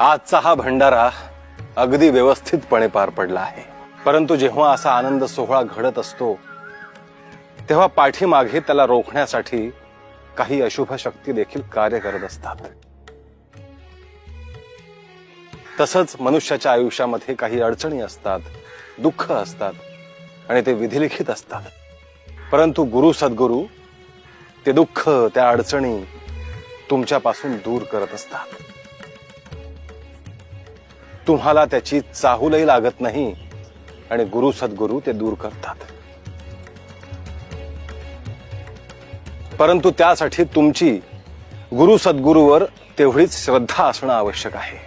आजचा हा भंडारा अगदी व्यवस्थितपणे पार पडला आहे. परंतु जेव्हा असा आनंद सोहळा घडत असतो तेव्हा पाठीमागे त्याला रोखण्यासाठी काही अशुभ शक्ती देखील कार्य करत असतात. तसंच मनुष्याच्या आयुष्यामध्ये काही अडचणी असतात दुःख असतात आणि ते विधिलिखित असतात. परंतु गुरु सद्गुरु ते दुःख त्या अडचणी तुमच्यापासून दूर करत असतात. तुम्हाला त्याची चाहूलही लागत नाही आणि गुरु सद्गुरु ते दूर करतात. परंतु त्यासाठी तुमची गुरु सद्गुरूवर तेवढीच श्रद्धा असणं आवश्यक आहे.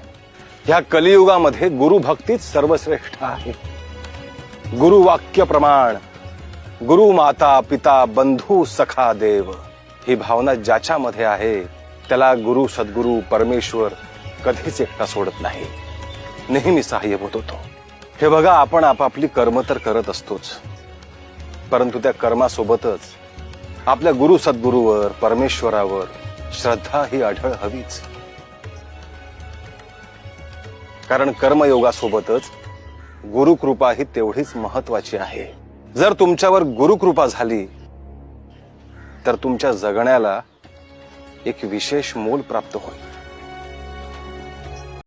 ह्या कलियुगामध्ये गुरुभक्तीच सर्वश्रेष्ठ आहे. गुरुवाक्य प्रमाण गुरु माता पिता बंधू सखा देव ही भावना ज्याच्यामध्ये आहे त्याला गुरु सद्गुरु परमेश्वर कधीच एकटा सोडत नाही. नेहमी सहाय्यभूत होतो. हे बघा आपण आपापली कर्म तर करत असतोच. परंतु त्या कर्मासोबतच आपल्या गुरु सद्गुरूवर परमेश्वरावर श्रद्धा ही आढळ हवीच. कारण कर्मयोगासोबतच गुरुकृपा ही तेवढीच महत्वाची आहे. जर तुमच्यावर गुरुकृपा झाली तर तुमच्या जगण्याला एक विशेष मोल प्राप्त होईल.